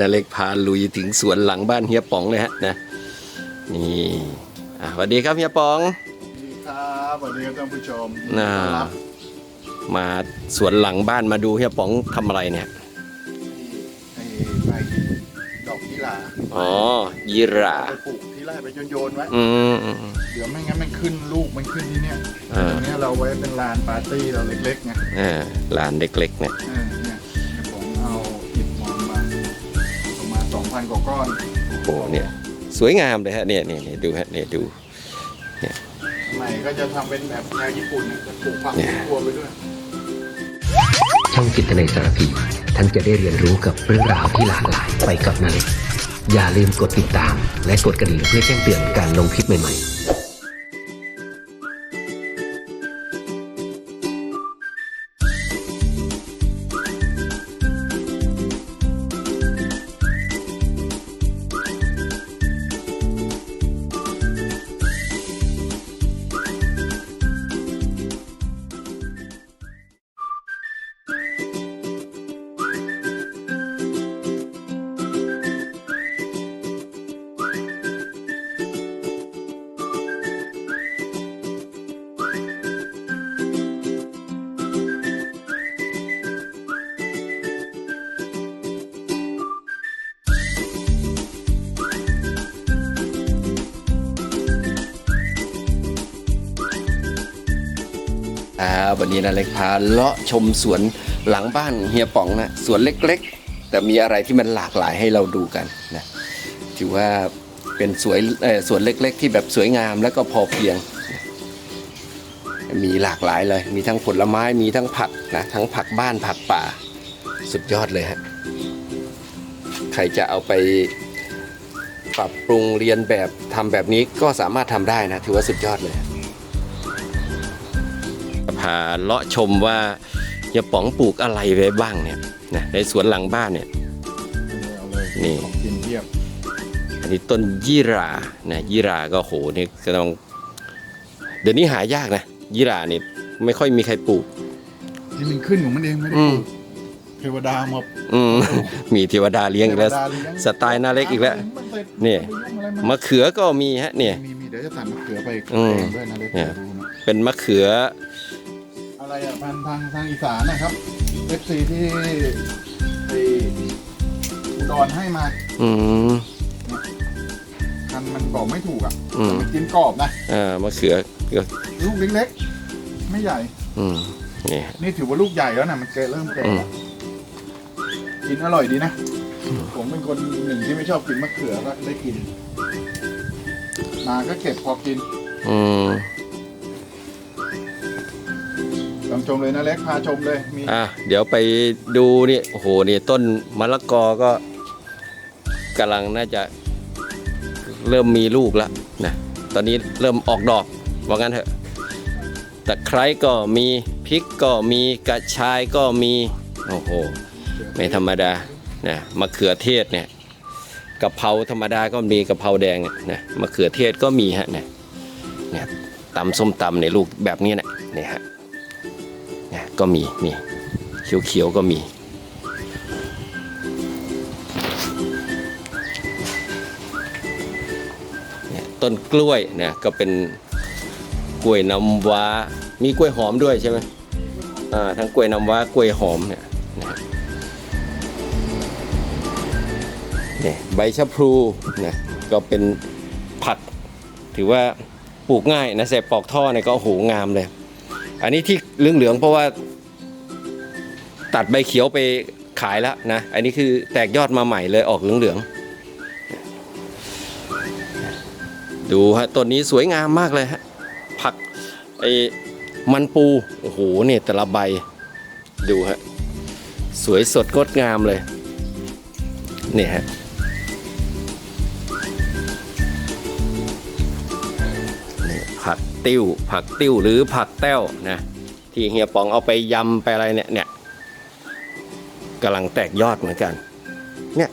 นาเล็กพาลุยถึงสวนหลังบ้านเฮียป๋องเลยฮะนะนี่อะสวัสดีครับเฮียป๋องสวัสดีครับสวัสดีครับท่านผู้ชมน่าต้อนรับมาสวนหลังบ้านมาดูเฮียป๋องทำอะไรเนี่ยที่ไอ้ใบดอกพิลาอ๋อยีราไปปลูกที่ไร่ไปโยนๆไว้อืมอืมอืม เดี๋ยวไม่งั้นมันขึ้นลูกมันขึ้นที่เนี้ยอ่า ตรงเนี้ยเราไว้เป็นลานปาร์ตี้เราเล็กๆไงอ่าลานเล็กๆเนี่ยเออ นกว่าก้อน โอ้เนี่ยสวยงามเลยฮะเนี่ยเนี่ยเนี่ยดูฮะเนี่ยดู ใหม่ก็จะทำเป็นแบบแนวญี่ปุ่นเนี่ยจะปลูกผักเนี่ยสวนครัวไปด้วย ช่องจิตในสารพีท่านจะได้เรียนรู้กับเรื่องราวที่หลากหลายไปกับนาเล็กอย่าลืมกดติดตาม และกดกระดิ่งเพื่อแจ้งเตือนการลงคลิปใหม่ๆ อ่าวันนี้นาเล็กพาเลาะชมสวนหลังบ้านเฮียป๋องนะสวนเล็กๆ แต่มีอะไรที่มันหลากหลายให้เราดูกันนะถือว่าเป็นสวยสวนเล็ก ๆ ที่แบบสวยงามแล้วก็พอเพียง มีหลากหลายเลย มีทั้งผลไม้มีทั้งผักนะทั้งผักบ้านผักป่าสุดยอดเลยฮะใครจะเอาไปปรับปรุงเรียนแบบทำแบบนี้ก็สามารถทำได้นะ ถือว่าสุดยอดเลย พาเลาะชมว่าเฮียป๋องปลูกอะไรไว้บ้างเนี่ยนะในสวนหลังบ้านเนี่ย เอาเลยนี่ของกินเทียบอันนี้ต้นยี่รานะยี่ราก็โหนี่ก็ต้องเดี๋ยวนี้หายากนะยี่รานี่ไม่ค่อยมีใครปลูกที่มันขึ้นของมันเองไม่ได้อืปมลูกเทวดามาอืม มีเทวดาเลี้ยงอีกแล้วเทวดาเลี้ยงสไตล์หน้าเล็กอีกแล้วมันเสร็จเนี่ยไปยุ่งอะไรมันมะเขือก็มีฮะเนี่ย มีมีเดี๋ยวจะตัดมะเขือไปอืมเองด้วยนะเล็กเนี่ย ดูนะเป็นมะเขือ อะไรอะพันธุ์ทางทางอีสานนะครับเอฟซีที่ไออุดรให้มาอืมพันธุ์มันบอกไม่ถูกอะอืมแต่มันกินกรอบนะอ่ามะเขือก็ลูกเล็กๆไม่ใหญ่ อืมนี่ นี่ถือว่าลูกใหญ่แล้วนะมันเกเริ่มแก่อืมแล้วกินอร่อยดีนะ ผมเป็นคนหนึ่งที่ไม่ชอบกินมะเขือก็ได้กิน มาก็เก็บพอกิน อืม ชมเลยนะเล็กพาชมเลยมีอะเดี๋ยวไปดูนี่โอ้โหนี่ต้นมะละกอก็กำลังน่าจะเริ่มมีลูกแล้วนะตอนนี้เริ่มออกดอกว่างั้นเถอะตะไคร้ก็มีพริกก็มีกระชายก็มีโอ้โหไม่ธรรมดานะมะเขือเทศเนี่ยกะเพราธรรมดาก็มีกะเพราแดงนะมะเขือเทศก็มีฮะเนี่ยเนี่ยตำส้มตำในลูกแบบนี้นะเนี่ยฮะเนี่ย ก็มีนี่เขียวๆก็มี ต้นกล้วยเนี่ยก็เป็นกล้วยน้ำว้า มีกล้วยหอมด้วยใช่ไหมอ่าทั้งกล้วยน้ำว้ากล้วยหอมเนี่ยนี่ใบชะพลูนะก็เป็นผักถือว่าปลูกง่ายนะใส่ปอกท่อเนี่ยก็โหงามเลย อันนี้ที่เหลืองๆเพราะว่า ตัดใบเขียวไปขายแล้วนะ อันนี้คือแตกยอดมาใหม่เลยออกเหลืองๆ ดูฮะต้นนี้สวยงามมากเลยฮะ ผักไอ้มันปู โอ้โหเนี่ยแต่ละใบ ดูฮะ สวยสดงดงามเลย เนี่ยฮะ ติ้ว ผักติ้วหรือผักแต้วนะที่เฮียปองเอาไปยำไปอะไรเนี่ยเนี่ยกำลังแตกยอดเหมือนกันเนี่ย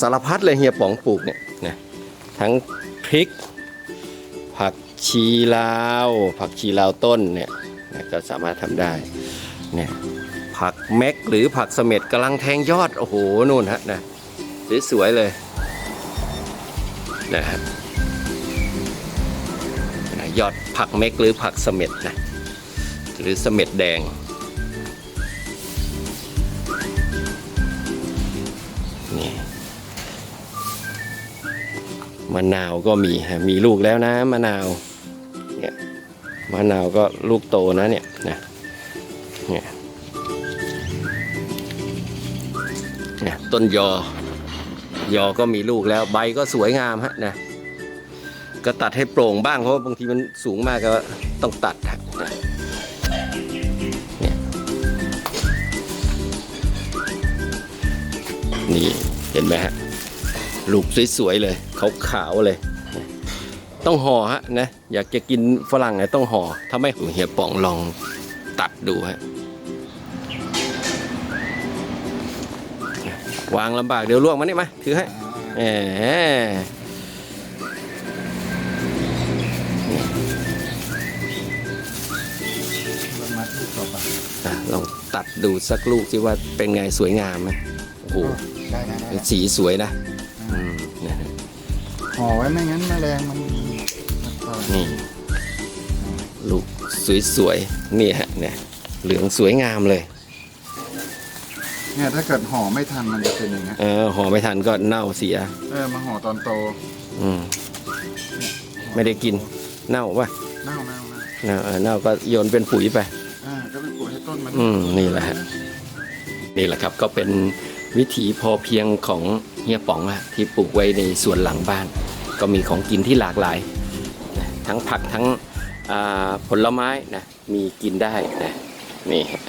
สารพัดเลยเฮียปองปลูกเนี่ยนะทั้งพริก ผักชีลาว ผักชีลาวต้นเนี่ยนะก็สามารถทำได้เนี่ยผักเม็กหรือผักเสม็ดกำลังแทงยอด โอ้โหนู่นฮะนะสวยๆเลยนะฮะนะยอด ผักเม็กหรือผักเสม็ดนะหรือเสม็ดแดง นี่มะนาวก็มีฮะมีลูกแล้วนะมะนาวเนี่ยมะนาวก็ลูกโตนะเนี่ยนะเนี่ยเนี่ต้นยอยอก็มีลูกแล้วใบก็สวยงามฮะนะ ก็ตัดให้โปร่งบ้างเพราะว่าบางทีมันสูงมากก็ต้องตัดนะนี่เห็นไหมฮะลูกสวยๆเลยขาวๆเลย ต้องห่อฮะนะอยากจะกินฝรั่งไงต้องห่อถ้าไม่เฮียป่องลองตัดดูฮะวางลำบากเดี๋ยวล่วงมานี่มาถือให้แหม ลองตัดดูสักลูกสิว่าเป็นไงสวยงามไหมโอ้โหได้นะได้นะสีสวยนะอืมนะฮะห่อไว้ไม่งั้นแมลงมันนี่ลูกสวยๆนี่ฮะเนี่ยเหลืองสวยงามเลย เนี่ยถ้าเกิดห่อไม่ทันมันจะเป็นอย่างเงี้ยเออห่อไม่ทันก็เน่าเสีย เออมาห่อตอนโตอืมไม่ได้กินเน่าป่ะเน่าเน่าเน่าเน่าเออเน่าก็โยนเป็นปุ๋ยไป ต้นมันอืมนี่แหละฮะนี่แหละครับก็เป็นวิถีพอเพียงของเฮียป๋องอะที่ปลูกไว้ในสวนหลังบ้าน ก็มีของกินที่หลากหลายนะทั้งผักทั้งอ่าผลไม้นะมีกินได้นะนี่ฮะ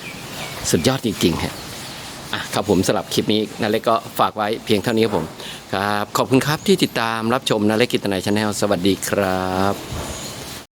สุดยอดจริงๆฮะอะครับผมสำหรับคลิปนี้นาเล็กก็ฝากไว้เพียงเท่านี้ครับผมครับขอบคุณครับที่ติดตามรับชมนาเล็กกิตนายชาแนลสวัสดีครับ